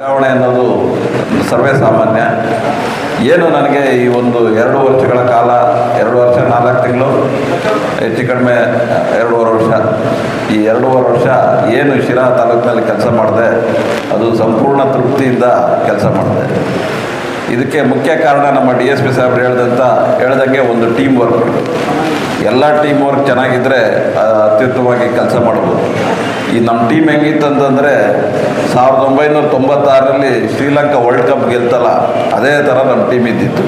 ವರ್ಗಾವಣೆ ಅನ್ನೋದು ಸರ್ವೇ ಸಾಮಾನ್ಯ. ಏನು ನನಗೆ ಈ ಒಂದು ಎರಡು ವರ್ಷಗಳ ಕಾಲ, ಎರಡು ವರ್ಷ ನಾಲ್ಕು ತಿಂಗಳು, ಹೆಚ್ಚು ಕಡಿಮೆ ಎರಡೂವರೆ ವರ್ಷ. ಈ ಎರಡೂವರೆ ವರ್ಷ ಏನು ಶಿರಾ ತಾಲೂಕಿನಲ್ಲಿ ಕೆಲಸ ಮಾಡಿದೆ, ಅದು ಸಂಪೂರ್ಣ ತೃಪ್ತಿಯಿಂದ ಕೆಲಸ ಮಾಡಿದೆ. ಇದಕ್ಕೆ ಮುಖ್ಯ ಕಾರಣ ನಮ್ಮ ಡಿ ಎಸ್ ಪಿ ಸಾಹೇಬ್ರು ಹೇಳ್ದಂಥ ಹೇಳ್ದಂಗೆ ಒಂದು ಟೀಮ್ ವರ್ಕ್ ಎಲ್ಲ ಟೀಮ್ ವರ್ಕ್ ಚೆನ್ನಾಗಿದ್ದರೆ ಅತ್ಯುತ್ತಮವಾಗಿ ಕೆಲಸ ಮಾಡ್ಬೋದು. ಈ ನಮ್ಮ ಟೀಮ್ ಹೆಂಗಿತ್ತಂತಂದರೆ ಸಾವಿರದ ಒಂಬೈನೂರ ತೊಂಬತ್ತಾರರಲ್ಲಿ ಶ್ರೀಲಂಕಾ ವರ್ಲ್ಡ್ ಕಪ್ ಗೆಲ್ತಲ್ಲ, ಅದೇ ಥರ ನಮ್ಮ ಟೀಮ್ ಇದ್ದಿತ್ತು.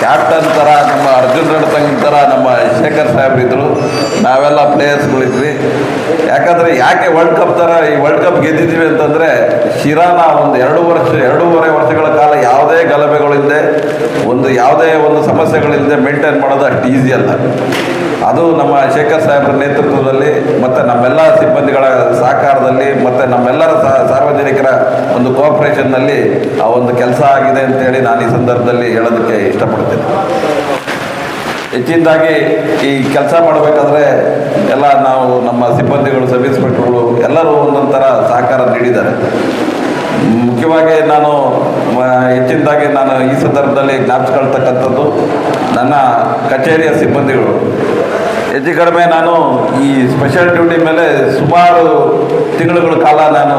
ಕ್ಯಾಪ್ಟನ್ ಥರ ನಮ್ಮ ಅರ್ಜುನ್ ರಣತಂಗ್ ಥರ ನಮ್ಮ ಶೇಖರ್ ಸಾಹೇಬ್ ಇದ್ದರು ನಾವೆಲ್ಲ ಪ್ಲೇಯರ್ಸ್ಗಳಿದ್ವಿ ಯಾಕಂದರೆ ಯಾಕೆ ವರ್ಲ್ಡ್ ಕಪ್ ಥರ ಈ ವರ್ಲ್ಡ್ ಕಪ್ ಗೆದ್ದಿದ್ದೀವಿ ಅಂತಂದರೆ ಶಿರಾನ ಒಂದು ಎರಡು ವರ್ಷ, ಎರಡೂವರೆ ವರ್ಷಗಳ ಕಾಲ ಯಾವುದೇ ಒಂದು ಸಮಸ್ಯೆಗಳಿಲ್ಲದೆ ಮೇಂಟೈನ್ ಮಾಡೋದು ಅಷ್ಟು ಈಸಿ ಅಲ್ಲ. ಅದು ನಮ್ಮ ಶೇಖರ್ ಸಾಹೇಬ್ರ ನೇತೃತ್ವದಲ್ಲಿ ಮತ್ತು ನಮ್ಮೆಲ್ಲ ಸಿಬ್ಬಂದಿಗಳ ಸಹಕಾರದಲ್ಲಿ ಮತ್ತು ನಮ್ಮೆಲ್ಲರ ಸಾರ್ವಜನಿಕರ ಒಂದು ಕೋಆಪ್ರೇಷನ್ನಲ್ಲಿ ಆ ಒಂದು ಕೆಲಸ ಆಗಿದೆ ಅಂತೇಳಿ ನಾನು ಈ ಸಂದರ್ಭದಲ್ಲಿ ಹೇಳೋದಕ್ಕೆ ಇಷ್ಟಪಡ್ತೇನೆ. ಹೆಚ್ಚಿನದಾಗಿ ಈ ಕೆಲಸ ಮಾಡಬೇಕಾದ್ರೆ ಎಲ್ಲ ನಾವು ನಮ್ಮ ಸಿಬ್ಬಂದಿಗಳು ಸಬ್ ಇನ್ಸ್ಪೆಕ್ಟರ್ಗಳು ಎಲ್ಲರೂ ಒಂದೊಂದು ಸಹಕಾರ ನೀಡಿದ್ದಾರೆ. ಮುಖ್ಯವಾಗಿ ನಾನು ಹೆಚ್ಚಿನದಾಗಿ ನಾನು ಈ ಸಂದರ್ಭದಲ್ಲಿ ಜ್ಞಾಪಿಸ್ಕೊಳ್ತಕ್ಕಂಥದ್ದು ನನ್ನ ಕಚೇರಿಯ ಸಿಬ್ಬಂದಿಗಳು. ಹೆಚ್ಚು ಕಡಿಮೆ ನಾನು ಈ ಸ್ಪೆಷಲ್ ಡ್ಯೂಟಿ ಮೇಲೆ ಸುಮಾರು ತಿಂಗಳುಗಳ ಕಾಲ ನಾನು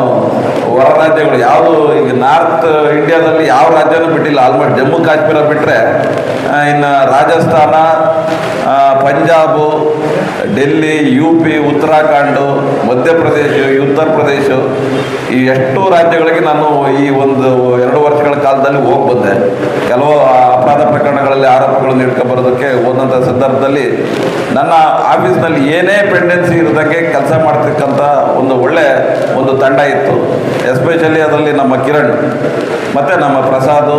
ಹೊರ ರಾಜ್ಯಗಳು ಯಾವುದು ಈಗ ನಾರ್ತ್ ಇಂಡಿಯಾದಲ್ಲಿ ಯಾವ ರಾಜ್ಯನೂ ಬಿಟ್ಟಿಲ್ಲ. ಆಲ್ಮೋಸ್ಟ್ ಜಮ್ಮು, ಕಾಶ್ಮೀರ ಬಿಟ್ಟರೆ ಇನ್ನು Rajasthan Punjab, Delhi, U P, Uttarakhand, Madhya Pradesh, Uttar Pradesh ಈ ಎಷ್ಟು ರಾಜ್ಯಗಳಿಗೆ ನಾನು ಈ ಒಂದು ಎರಡು ವರ್ಷಗಳ ಕಾಲದಲ್ಲಿ ಹೋಗಿ ಬಂದೆ. ಕೆಲವು ಅಪರಾಧ ಪ್ರಕರಣಗಳಲ್ಲಿ ಆರೋಪಗಳನ್ನು ಹಿಡ್ಕೊಬರೋದಕ್ಕೆ ಹೋದಂಥ ಸಂದರ್ಭದಲ್ಲಿ ನನ್ನ ಆಫೀಸ್ನಲ್ಲಿ ಏನೇ ಪೆಂಡೆನ್ಸಿ ಇರೋದಕ್ಕೆ ಕೆಲಸ ಮಾಡ್ತಕ್ಕಂಥ ಒಂದು ಒಳ್ಳೆ ಒಂದು ತಂಡ ಇತ್ತು. ಎಸ್ಪೆಷಲಿ ಅದರಲ್ಲಿ ನಮ್ಮ ಕಿರಣ್, ಮತ್ತು ನಮ್ಮ ಪ್ರಸಾದ್,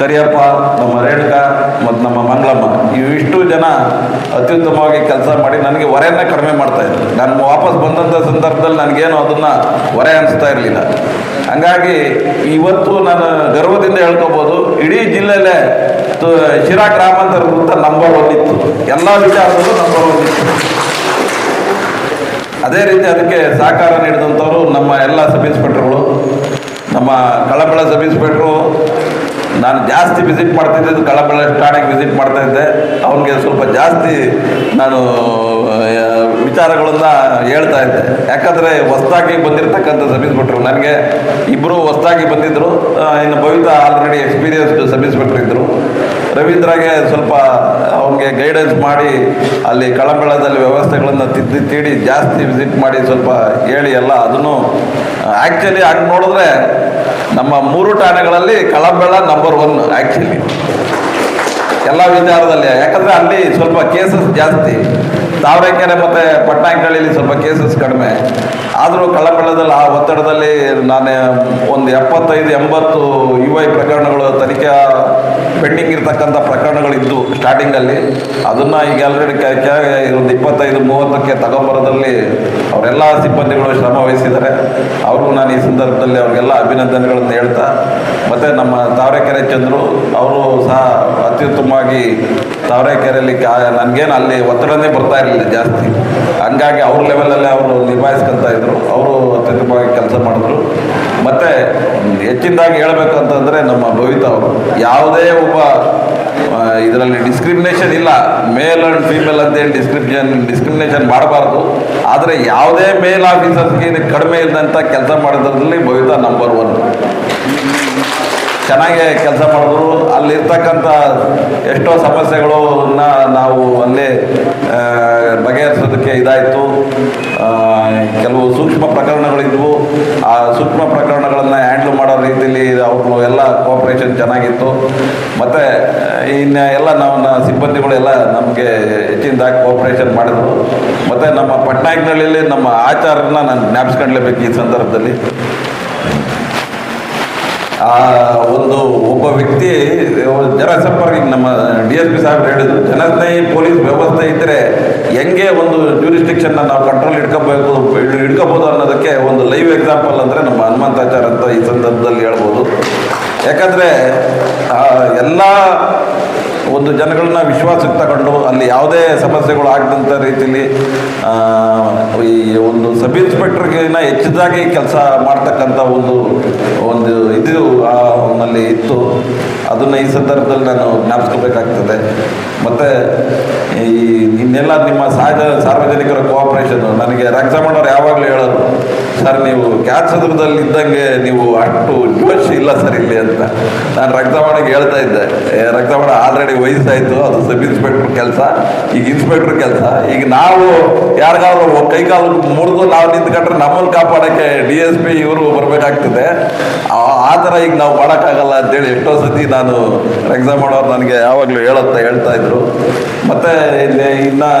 ಕರಿಯಪ್ಪ, ನಮ್ಮ ರೇಣುಕಾ ಮತ್ತು ನಮ್ಮ ಮಂಗಳಮ್ಮ. ಇವಿಷ್ಟು ಜನ ಅತ್ಯುತ್ತಮವಾಗಿ ಕೆಲಸ ಮಾಡಿ ನನಗೆ ಹೊರೆಯನ್ನೇ ಕಡಿಮೆ ಮಾಡ್ತಾ ಇದ್ರು. ನಾನು ವಾಪಸ್ ಬಂದಂಥ ಸಂದರ್ಭದಲ್ಲಿ ನನಗೇನು ಅದನ್ನು ಹೊರೆ ಅನಿಸ್ತಾ ಇರಲಿಲ್ಲ. ಹಂಗಾಗಿ ಇವತ್ತು ನಾನು ಗರ್ವದಿಂದ ಹೇಳ್ಕೊಬೋದು, ಇಡೀ ಜಿಲ್ಲೆಯಲ್ಲೇ ಶಿರಾ ಗ್ರಾಮಾಂತರ ವೃತ್ತ ನಂಬರ್ ಒನ್ ಇತ್ತು. ಎಲ್ಲ ವಿಚಾರದಲ್ಲೂ ನಂಬರ್ ಒನ್ ಇತ್ತು. ಅದೇ ರೀತಿ ಅದಕ್ಕೆ ಸಹಕಾರ ನೀಡಿದಂಥವರು ನಮ್ಮ ಎಲ್ಲ ಸಬ್ ಇನ್ಸ್ಪೆಕ್ಟರ್ಗಳು, ನಮ್ಮ ಕಳಬಳ ಸಬ್ ಇನ್ಸ್ಪೆಕ್ಟ್ರು ನಾನು ಜಾಸ್ತಿ ವಿಸಿಟ್ ಮಾಡ್ತಿದ್ದೆ ಕಳಬೆಳ ಠಾಣೆಗೆ ವಿಸಿಟ್ ಮಾಡ್ತಾ ಇದ್ದೆ ಅವನಿಗೆ ಸ್ವಲ್ಪ ಜಾಸ್ತಿ ನಾನು ವಿಚಾರಗಳನ್ನು ಹೇಳ್ತಾ ಇದ್ದೆ. ಯಾಕಂದರೆ ಹೊಸದಾಗಿ ಬಂದಿರತಕ್ಕಂಥ ಸಬ್ ಇನ್ಸ್ಪೆಕ್ಟ್ರು ನನಗೆ ಇಬ್ಬರು ಹೊಸದಾಗಿ ಬಂದಿದ್ದರು ಇನ್ನು Bhavitha already experienced sub inspector ಇದ್ದರು ರವೀಂದ್ರಗೆ ಸ್ವಲ್ಪ ಅವನಿಗೆ ಗೈಡೆನ್ಸ್ ಮಾಡಿ, ಅಲ್ಲಿ ಕಳಬೆಳದಲ್ಲಿ ವ್ಯವಸ್ಥೆಗಳನ್ನು ತಿದ್ದಿ, ತೀಡಿ ಜಾಸ್ತಿ ವಿಸಿಟ್ ಮಾಡಿ ಸ್ವಲ್ಪ ಹೇಳಿ ಎಲ್ಲ ಅದನ್ನು ಆ್ಯಕ್ಚುಲಿ ಹಂಗೆ ನೋಡಿದ್ರೆ ನಮ್ಮ ಮೂರು ಠಾಣೆಗಳಲ್ಲಿ ಕಳಬೆಳ ನಂಬರ್ ಒನ್ ಆಕ್ಚುಲಿ ಎಲ್ಲ ವಿಚಾರದಲ್ಲಿ, ಯಾಕಂದರೆ ಅಲ್ಲಿ ಸ್ವಲ್ಪ ಕೇಸಸ್ ಜಾಸ್ತಿ. ತಾವರೆಕೆರೆ ಮತ್ತು ಪಟ್ನಾಯಕಹಳ್ಳಿಲಿ ಸ್ವಲ್ಪ ಕೇಸಸ್ ಕಡಿಮೆ. ಆದರೂ ಕಳಬೆಳದಲ್ಲಿ ಆ ಒತ್ತಡದಲ್ಲಿ ನಾನು ಒಂದು ಎಪ್ಪತ್ತೈದು, ಎಂಬತ್ತು ಯು ಐ ಪ್ರಕರಣಗಳು, ತನಿಖಾ, ಪೆಂಡಿಂಗ್ ಇರ್ತಕ್ಕಂಥ ಪ್ರಕರಣಗಳಿದ್ದು ಸ್ಟಾರ್ಟಿಂಗಲ್ಲಿ ಅದನ್ನು ಈಗ ಆಲ್ರೆಡಿ ಇಪ್ಪತ್ತೈದು ಮೂವತ್ತಕ್ಕೆ ತಗೊಂಬರೋದ್ರಲ್ಲಿ ಅವರೆಲ್ಲ ಸಿಬ್ಬಂದಿಗಳು ಶ್ರಮ ವಹಿಸಿದ್ದಾರೆ. ಅವ್ರಿಗೂ ನಾನು ಈ ಸಂದರ್ಭದಲ್ಲಿ ಅವ್ರಿಗೆಲ್ಲ ಅಭಿನಂದನೆಗಳನ್ನು ಹೇಳ್ತಾ, ಮತ್ತು ನಮ್ಮ ತಾವರೆಕೆರೆ ಚಂದ್ರು ಅವರು ಸಹ ಅತ್ಯುತ್ತಮವಾಗಿ ತಾವರೆಕೆರೆಯಲ್ಲಿ ಕಾ, ನನಗೇನು ಅಲ್ಲಿ ಒತ್ತಡನೇ ಬರ್ತಾ ಇರಲಿಲ್ಲ ಜಾಸ್ತಿ. ಹಂಗಾಗಿ ಅವ್ರ ಲೆವೆಲಲ್ಲೇ ಅವರು ನಿಭಾಯಿಸ್ಕೊತಾ ಇದ್ರು. ಅವರು ಅತ್ಯುತ್ತಮವಾಗಿ ಕೆಲಸ ಮಾಡಿದ್ರು. ಮತ್ತು ಹೆಚ್ಚಿನದಾಗಿ ಹೇಳಬೇಕು ಅಂತಂದರೆ ನಮ್ಮ ಭವಿತಾ ಅವರು, ಯಾವುದೇ ಒಬ್ಬ ಇದರಲ್ಲಿ ಡಿಸ್ಕ್ರಿಮಿನೇಷನ್ ಇಲ್ಲ. ಮೇಲ್ ಆ್ಯಂಡ್ ಫೀಮೇಲ್ ಅಂತೇನು ಡಿಸ್ಕ್ರಿಪ್ಷನ್ ಡಿಸ್ಕ್ರಿಮಿನೇಷನ್ ಮಾಡಬಾರ್ದು. ಆದರೆ ಯಾವುದೇ ಮೇಲ್ ಆಫೀಸರ್ಸ್ಗೆ ಕಡಿಮೆ ಇಲ್ಲದಂಥ ಕೆಲಸ ಮಾಡೋದ್ರಲ್ಲಿ ಭವಿತಾ ನಂಬರ್ ಒನ್ ಚೆನ್ನಾಗಿ ಕೆಲಸ ಮಾಡಿದ್ರು. ಅಲ್ಲಿರ್ತಕ್ಕಂಥ ಎಷ್ಟೋ ಸಮಸ್ಯೆಗಳನ್ನ ನಾವು ಅಲ್ಲೇ ಬಗೆಹರಿಸೋದಕ್ಕೆ ಇದಾಯಿತು. ಕೆಲವು ಸೂಕ್ಷ್ಮ ಪ್ರಕರಣಗಳಿದ್ವು. ಆ ಸೂಕ್ಷ್ಮ ಪ್ರಕರಣಗಳನ್ನು ಹ್ಯಾಂಡ್ಲ್ ಮಾಡೋ ರೀತಿಯಲ್ಲಿ ಅವರು ಎಲ್ಲ ಕೋಆಪ್ರೇಷನ್ ಚೆನ್ನಾಗಿತ್ತು. ಮತ್ತು ಇನ್ನು ಎಲ್ಲ ನಮ್ಮ ಸಿಬ್ಬಂದಿಗಳು ಎಲ್ಲ ನಮಗೆ ಹೆಚ್ಚಿನದಾಗಿ ಕೋಆಪ್ರೇಷನ್ ಮಾಡಿದ್ರು. ಮತ್ತು ನಮ್ಮ ಪಟ್ನಾಯಕನಹಳ್ಳಿಯಲ್ಲಿ ನಮ್ಮ ಆಚಾರನ ನಾನು ಜ್ಞಾಪಿಸ್ಕೊಂಡ್ಲೇಬೇಕು ಈ ಸಂದರ್ಭದಲ್ಲಿ. ಆ ಒಂದು ಒಬ್ಬ ವ್ಯಕ್ತಿ ಜನಸಂಪರ್ಕ ನಮ್ಮ ಡಿ ಎಸ್ ಪಿ ಸಾಹೇಬ್ರು ಹೇಳಿದ್ರು, ಜನಸ್ನೇಹಿ ಪೊಲೀಸ್ ವ್ಯವಸ್ಥೆ ಇದ್ದರೆ ಹೆಂಗೆ ಒಂದು ಜ್ಯೂರಿಸ್ಟಿಕ್ಷನ್ನ ನಾವು ಕಂಟ್ರೋಲ್ ಇಟ್ಕೋಬೇಕು ಇಟ್ಕೋಬೋದು ಅನ್ನೋದಕ್ಕೆ ಒಂದು ಲೈವ್ ಎಕ್ಸಾಂಪಲ್ ಅಂದರೆ ನಮ್ಮ ಹನುಮಂತಾಚಾರ್ ಅಂತ ಈ ಸಂದರ್ಭದಲ್ಲಿ ಹೇಳ್ಬೋದು. ಯಾಕಂದರೆ ಎಲ್ಲ ಒಂದು ಜನಗಳನ್ನ ವಿಶ್ವಾಸಕ್ಕೆ ತಗೊಂಡು ಅಲ್ಲಿ ಯಾವುದೇ ಸಮಸ್ಯೆಗಳು ಆಗದಂಥ ರೀತಿಯಲ್ಲಿ ಈ ಒಂದು ಸಬ್ ಇನ್ಸ್ಪೆಕ್ಟರ್ಗಿನ ಹೆಚ್ಚಿದಾಗಿ ಕೆಲಸ ಮಾಡ್ತಕ್ಕಂಥ ಒಂದು ಒಂದು ಇದು ನಲ್ಲಿ ಇತ್ತು. ಅದನ್ನು ಈ ಸಂದರ್ಭದಲ್ಲಿ ನಾನು ಜ್ಞಾಪಿಸ್ಕೋಬೇಕಾಗ್ತದೆ. ಮತ್ತು ಈ ಇನ್ನೆಲ್ಲ ನಿಮ್ಮ ಸಹಜ ಸಾರ್ವಜನಿಕರ ಕೋಆಪ್ರೇಷನ್ನು ನನಗೆ ರಕ್ಷಾ ಮಾಡೋರು ಯಾವಾಗಲೂ ಹೇಳೋರು ಸರ್, ನೀವು ಕ್ಯಾನ್ಸರ್ದಲ್ಲಿ ಇದ್ದಂಗೆ ನೀವು ಅಷ್ಟು ಜೋಶ್ ಇಲ್ಲ ಸರ್ ಇಲ್ಲಿ ಅಂತ. ನಾನು ರಕ್ತಮಣಿಗೆ ಹೇಳ್ತಾ ಇದ್ದೆ. ಮಾಡ ಆಲ್ರೆಡಿ ವಯಸ್ಸಾಯಿತು ಅದು ಸಬ್ ಇನ್ಸ್ಪೆಕ್ಟರ್ ಕೆಲಸ, ಈಗ ಇನ್ಸ್ಪೆಕ್ಟರ್ ಕೆಲಸ. ಈಗ ನಾವು ಯಾರಿಗಾದ್ರು ಕೈಕಾಲು ಮುರಿದು ನಾವು ನಿಂತ್ಕೊಂಡ್ರೆ ನಮ್ಮನ್ನು ಕಾಪಾಡೋಕ್ಕೆ ಡಿ ಎಸ್ ಪಿ ಇವರು ಬರಬೇಕಾಗ್ತದೆ. ಆ ಥರ ಈಗ ನಾವು ಮಾಡೋಕ್ಕಾಗಲ್ಲ ಅಂತೇಳಿ ಎಷ್ಟೋ ಸತಿ ನಾನು ಮಾಡೋರು ನನಗೆ ಯಾವಾಗಲೂ ಹೇಳುತ್ತಾ ಹೇಳ್ತಾ ಇದ್ರು. ಮತ್ತು ಇಲ್ಲಿ ಇನ್ನು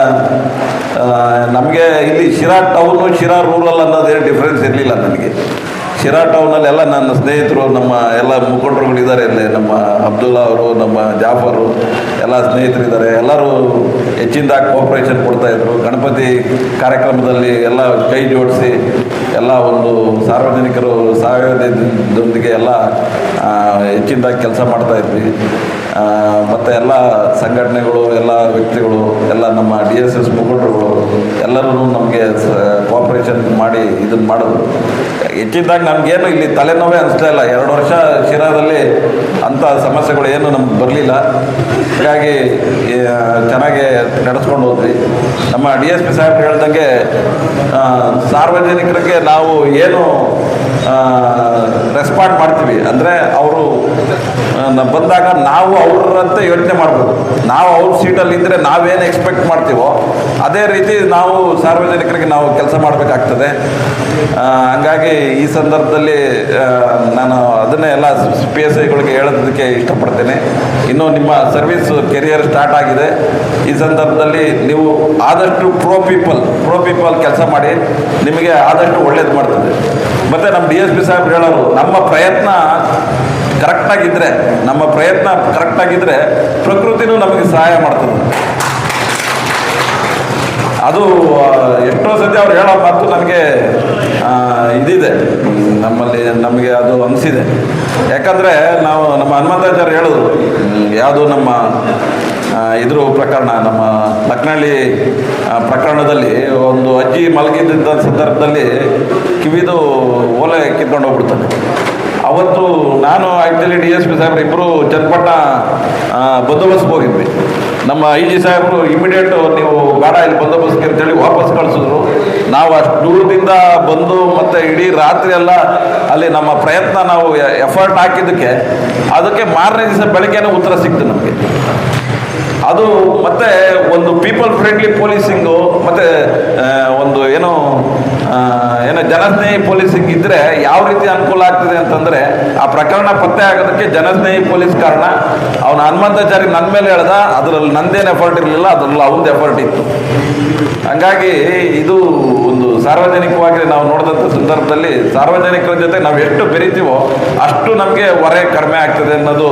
ನಮಗೆ ಇಲ್ಲಿ ಶಿರಾ ಟೌನು, ಶಿರಾ ರೂರಲ್ ಅನ್ನೋದೇನು ಡಿಫ್ರೆನ್ಸ್ ಇರಲಿಲ್ಲ ನನಗೆ. ಶಿರಾ ಟೌನಲ್ಲಿ ಎಲ್ಲ ನನ್ನ ಸ್ನೇಹಿತರು, ನಮ್ಮ ಎಲ್ಲ ಮುಖಂಡರುಗಳಿದ್ದಾರೆ ಇಲ್ಲೇ. ನಮ್ಮ ಅಬ್ದುಲ್ಲಾ ಅವರು, ನಮ್ಮ ಜಾಫರು, ಎಲ್ಲ ಸ್ನೇಹಿತರಿದ್ದಾರೆ. ಎಲ್ಲರೂ ಹೆಚ್ಚಿಂದ ಕೋಪರೇಷನ್ ಕೊಡ್ತಾಯಿದ್ರು ಗಣಪತಿ ಕಾರ್ಯಕ್ರಮದಲ್ಲಿ ಎಲ್ಲ ಕೈ ಜೋಡಿಸಿ ಎಲ್ಲ ಒಂದು ಸಾರ್ವಜನಿಕರು ಸಹಯೋಗದೊಂದಿಗೆ ಎಲ್ಲ ಹೆಚ್ಚಿಂದಾಗಿ ಕೆಲಸ ಮಾಡ್ತಾಯಿದ್ವಿ ಮತ್ತು ಎಲ್ಲ ಸಂಘಟನೆಗಳು, ಎಲ್ಲ ವ್ಯಕ್ತಿಗಳು, ಎಲ್ಲ ನಮ್ಮ ಡಿ ಎಸ್ ಎಸ್ ಮುಖಂಡರುಗಳು ಎಲ್ಲರೂ ನಮಗೆ ಕೋಆಪ್ರೇಷನ್ ಮಾಡಿ ಇದನ್ನು ಮಾಡೋದು. ಹೆಚ್ಚಿದ್ದಾಗ ನಮಗೇನು ಇಲ್ಲಿ ತಲೆನೋವೇ ಅನಿಸ್ತಾ ಇಲ್ಲ. ಎರಡು ವರ್ಷ ಶಿರಾದಲ್ಲಿ ಅಂಥ ಸಮಸ್ಯೆಗಳು ಏನು ನಮ್ಗೆ ಬರಲಿಲ್ಲ. ಹಾಗಾಗಿ ಚೆನ್ನಾಗಿ ನಡೆಸ್ಕೊಂಡು ಹೋದ್ವಿ. ನಮ್ಮ ಡಿ ಎಸ್ ಪಿ ಸಾಹೇಬ್ ಹೇಳ್ದಂಗೆ ಸಾರ್ವಜನಿಕರಿಗೆ ನಾವು ಏನು ರೆಸ್ಪಾಂಡ್ ಮಾಡ್ತೀವಿ. ಅಂದರೆ ಅವರು ಬಂದಾಗ ನಾವು ಅವ್ರಂತೆ ಯೋಚನೆ ಮಾಡಬೇಕು ನಾವು ಅವ್ರ ಸೀಟಲ್ಲಿ ಇದ್ದರೆ ನಾವೇನು ಎಕ್ಸ್ಪೆಕ್ಟ್ ಮಾಡ್ತೀವೋ, ಅದೇ ರೀತಿ ನಾವು ಸಾರ್ವಜನಿಕರಿಗೆ ನಾವು ಕೆಲಸ ಮಾಡಬೇಕಾಗ್ತದೆ. ಹಂಗಾಗಿ ಈ ಸಂದರ್ಭದಲ್ಲಿ ನಾನು ಅದನ್ನೇ ಎಲ್ಲ ಪಿ ಎಸ್ ಐಗಳಿಗೆ ಹೇಳೋದಕ್ಕೆ ಇಷ್ಟಪಡ್ತೇನೆ. ಇನ್ನು ನಿಮ್ಮ ಸರ್ವಿಸ್ ಕೆರಿಯರ್ ಸ್ಟಾರ್ಟ್ ಆಗಿದೆ. ಈ ಸಂದರ್ಭದಲ್ಲಿ ನೀವು ಆದಷ್ಟು ಪ್ರೋ ಪೀಪಲ್ ಪ್ರೋ ಪೀಪಲ್ ಕೆಲಸ ಮಾಡಿ, ನಿಮಗೆ ಆದಷ್ಟು ಒಳ್ಳೇದು ಮಾಡ್ತದೆ. ಮತ್ತು ನಮ್ಮ ಡಿ ಎಸ್ ಪಿ ಸಾಹೇಬ್ರು ಹೇಳೋರು, ನಮ್ಮ ಪ್ರಯತ್ನ ಕರೆಕ್ಟಾಗಿದ್ದರೆ ನಮ್ಮ ಪ್ರಯತ್ನ ಕರೆಕ್ಟಾಗಿದ್ದರೆ ಪ್ರಕೃತಿನೂ ನಮಗೆ ಸಹಾಯ ಮಾಡ್ತದೆ. ಅದು ಎಷ್ಟೋ ಸತಿ ಅವ್ರು ಹೇಳೋ ಮಾತು ನನಗೆ ಇದಿದೆ. ನಮ್ಮಲ್ಲಿ ನಮಗೆ ಅದು ಅನಿಸಿದೆ. ಯಾಕಂದರೆ ನಾವು ನಮ್ಮ ಹನುಮಂತಾಚಾರ್ಯ ಹೇಳೋದು ಯಾವುದು ನಮ್ಮ ಇದ್ರು ಇದ್ರ ಪ್ರಕರಣ, ನಮ್ಮ ಲಕ್ನಳ್ಳಿ ಪ್ರಕರಣದಲ್ಲಿ ಒಂದು ಅಜ್ಜಿ ಮಲಗಿದ್ದ ಸಂದರ್ಭದಲ್ಲಿ ಕಿವಿದು ಓಲೆ ಕಿತ್ಕೊಂಡು ಹೋಗ್ಬಿಡ್ತಾನೆ ಅವತ್ತು ನಾನು ಆ್ಯಕ್ಚುಲಿ ಡಿ ಎಸ್ ಪಿ ಸಾಹೇಬ್ರು ಇಬ್ಬರು ಚನ್ನಪಟ್ಟಣ ಆ, ಬಂದೋಬಸ್ತ್ಗೆ ಹೋಗಿದ್ವಿ. ನಮ್ಮ ಐ ಜಿ ಸಾಹೇಬರು ಇಮಿಡಿಯೇಟ್ ನೀವು ಬೇಡ ಇಲ್ಲಿ ಬಂದೋಬಸ್ತ್ಗೆ ಅಂತೇಳಿ ವಾಪಸ್ ಕಳಿಸಿದ್ರು. ನಾವು ಅಷ್ಟು ದೂರದಿಂದ ಬಂದು ಮತ್ತೆ ಇಡೀ ರಾತ್ರಿ ಎಲ್ಲ ಅಲ್ಲಿ ನಮ್ಮ ಪ್ರಯತ್ನ ನಾವು ಎಫರ್ಟ್ ಹಾಕಿದ್ದಕ್ಕೆ ಅದಕ್ಕೆ ಮಾರನೇ ದಿವಸ ಬೆಳಗ್ಗೆನೇ ಉತ್ತರ ಸಿಕ್ತು ನಮಗೆ. ಅದು ಮತ್ತೆ ಒಂದು ಪೀಪಲ್ ಫ್ರೆಂಡ್ಲಿ ಪೊಲೀಸಿಂಗು ಮತ್ತೆ ಒಂದು ಏನು ಏನೋ ಜನಸ್ನೇಹಿ ಪೊಲೀಸಿಂಗ್ ಇದ್ರೆ ಯಾವ ರೀತಿ ಅನುಕೂಲ ಆಗ್ತದೆ ಅಂತಂದ್ರೆ ಆ ಪ್ರಕರಣ ಪತ್ತೆ ಆಗೋದಕ್ಕೆ ಜನಸ್ನೇಹಿ ಪೊಲೀಸ್ ಕಾರಣ ಅವನ ಹನುಮಂತಾಚಾರಿ ನನ್ನ ಮೇಲೆ ಹೇಳ್ದ, ಅದರಲ್ಲಿ ನಂದೇನು ಎಫರ್ಟ್ ಇರಲಿಲ್ಲ, ಅದರಲ್ಲಿ ಅವನದು ಎಫರ್ಟ್ ಇತ್ತು. ಹಂಗಾಗಿ ಇದು ಒಂದು ಸಾರ್ವಜನಿಕವಾಗಿ ನಾವು ನೋಡಿದಂಥ ಸಂದರ್ಭದಲ್ಲಿ ಸಾರ್ವಜನಿಕರ ಜೊತೆ ನಾವು ಎಷ್ಟು ಬೆರಿತೀವೋ ಅಷ್ಟು ನಮಗೆ ಹೊರೆ ಕಡಿಮೆ ಆಗ್ತದೆ ಅನ್ನೋದು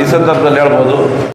ಈ ಸಂದರ್ಭದಲ್ಲಿ ಹೇಳ್ಬೋದು.